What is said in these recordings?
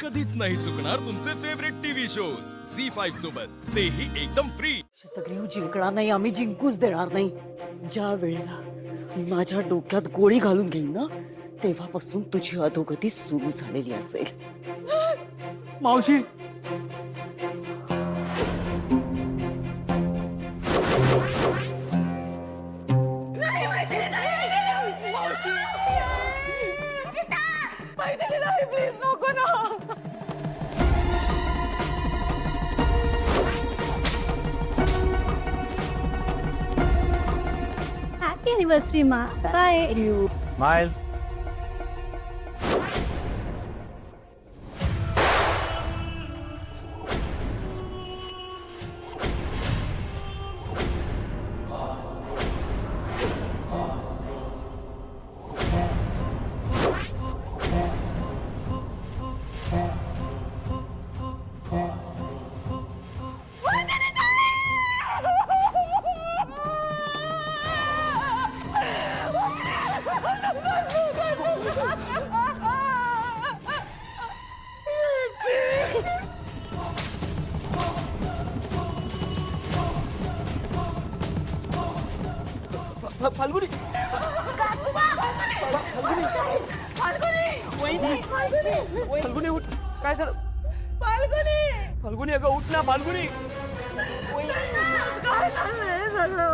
कधीच नाही चुकणार तुमचे favourite TV shows C five सोबत. तेही एकदम फ्री शतग्रीव जिंकणार नाही आम्ही जिंकूच देणार नाही. ज्या वेळेला मी माझ्या डोक्यात गोळी घालून घेईन ना तेव्हापासून तुझी अधोगती सुरू झालेली असेल. मावशी! प्लीज नको ना हॅपी अनिव्हर्सरी मा काय झालं? फाल्गुनी! अगं उठ ना फाल्गुनी! रिला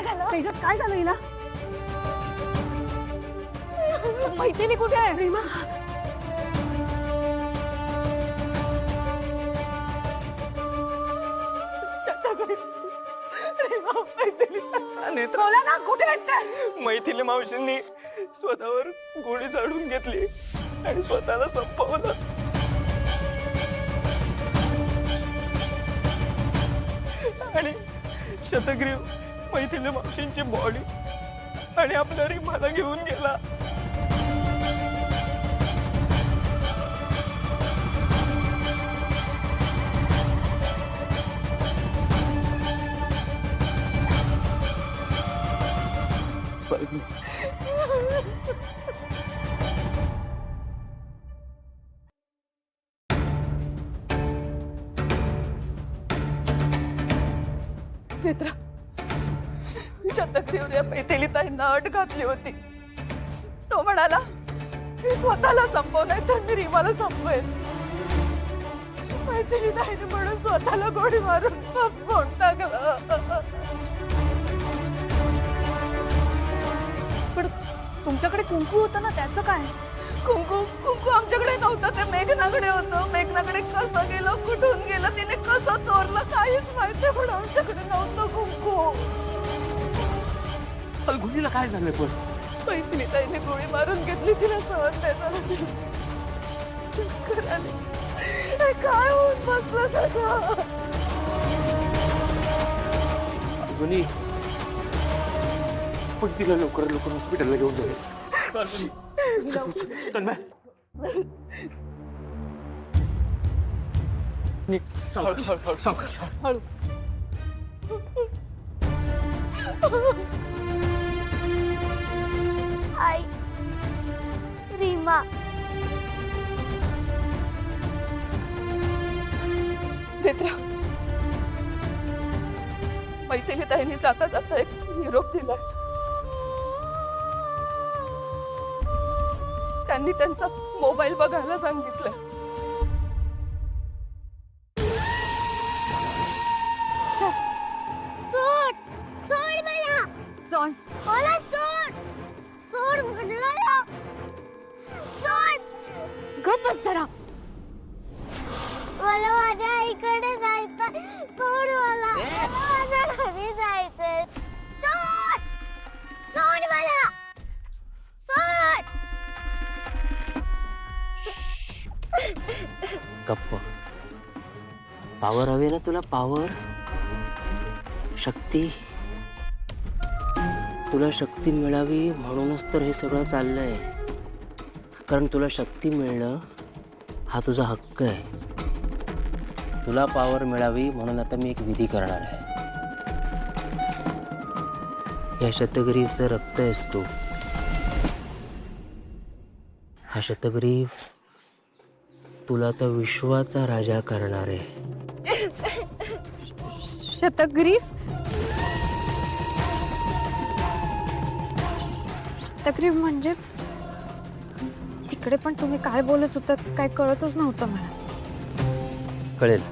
काय झालं? तेजस काय झालं हिला? मैत्रिणी कुठे आहे रीमा? बोला ना कुठे भेटते मैथिली मावशींनी स्वतःवर गोळी झाडून घेतली आणि स्वतःला संपवलं. आणि शतग्रीव मैथिली मावशींची बॉडी आणि आपल्या रिमाला घेऊन गेला. नेत्रा शतग्रीव या पैथेली ताईंना अट घातली होती. तो म्हणाला मी स्वतःला संपवलंय तर मी रीमाला संपवेन. मैत्रिणी ताईने म्हणून स्वतःला गोळी मारून संपवून टाकलं तुमच्याकडे कुंकू होतं ना त्याचं काय? कुंकू कुंकू आमच्याकडे नव्हतं ते मेघनाकडे होतं. मेघनाकडे कसं गेलं कुठून गेलं तिने कसं चोरलं काहीच माहिती पण आमच्याकडे नव्हतं कुंकू. फाल्गुनीला काय झालं पण? मैत्रिणी ताईने गोळी मारून घेतली तिला सहन नाही झालं. तिला चक्कर आली हे काय होऊन बसलं सगळं? फाल्गुनी पण तिला लवकर लवकर हॉस्पिटलला घेऊन फाल्गुनी तन्मय निघ. हळू, हळू, हळू, नेत्रा मैथिली ताईने जाता जाता एक निरोप दिलाय. त्यांनी त्यांचा मोबाईल बघायला सांगितलंय. सोड. सोड मला. सोड मला सोड. सोड म्हणलं ना. सोड. गप बस जरा. मला माझ्या आईकडे जायचं सोड मला. माझ्या घरी जायचंय. सोड! सोड मला. सोड! गप्प. पावर हवे ना तुला? पावर शक्ती? तुला शक्ती मिळावी म्हणूनच तर हे सगळं चाललंय. कारण तुला शक्ती मिळणं हा तुझा हक्क आहे. तुला पावर मिळावी म्हणून आता मी एक विधी करणार आहे. या शतगरीचं रक्त आहेस तू. हा शतगरीव तुला आता विश्वाचा राजा करणार आहे. शतग्रीफ शतग्रीफ म्हणजे? तिकडे पण तुम्ही काय बोलत होता काय कळतच नव्हतं मला. कळेल.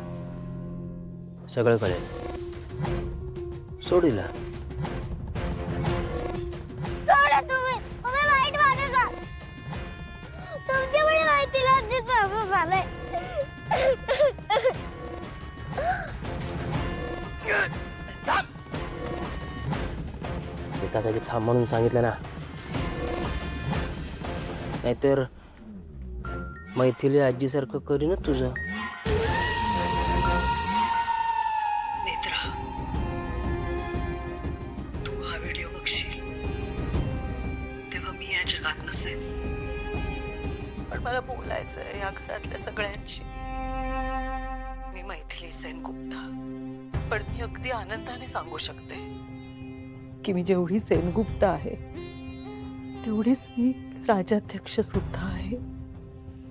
सगळं कळेल. सोडीला. सोडा तुम्ही. तुम्ही वाईट माणूस आहात. तुमच्यामुळे माहितीला आमची असं झालंय. एका जागी थांब म्हणून सांगितलं ना. नाहीतर मैथिली आजीसारखं करीन तुझं. मी या पण मला बोलायचंय या घरातल्या सगळ्यांची मी मैथिली सेन गुप्ता. पण मी अगदी आनंदाने सांगू शकते की मी जेवढी सेनगुप्त आहे तेवढीच मी राजाध्यक्ष सुद्धा आहे.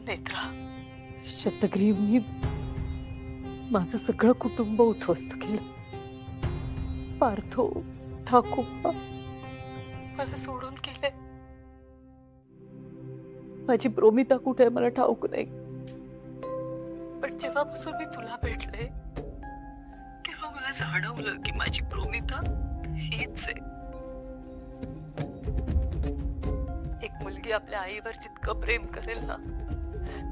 नेत्रा शतग्रीवनी माझं सगळं कुटुंब उद्ध्वस्त केलं. पार्थो ठाकूर मला सोडून गेले. माझी प्रोमिता कुठे आहे मला ठाऊक नाही. पण जेव्हापासून मी तुला भेटले तेव्हा मला जाणवलं की माझी प्रोमिता हीच आहे. एक मुलगी आपल्या आईवर जितकं प्रेम करेल ना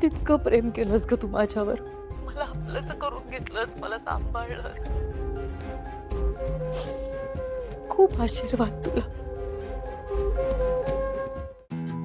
तितकं प्रेम केलंस ग तू माझ्यावर. मला आपलंस करून घेतलंस मला सांभाळलंस. खूप आशीर्वाद तुला.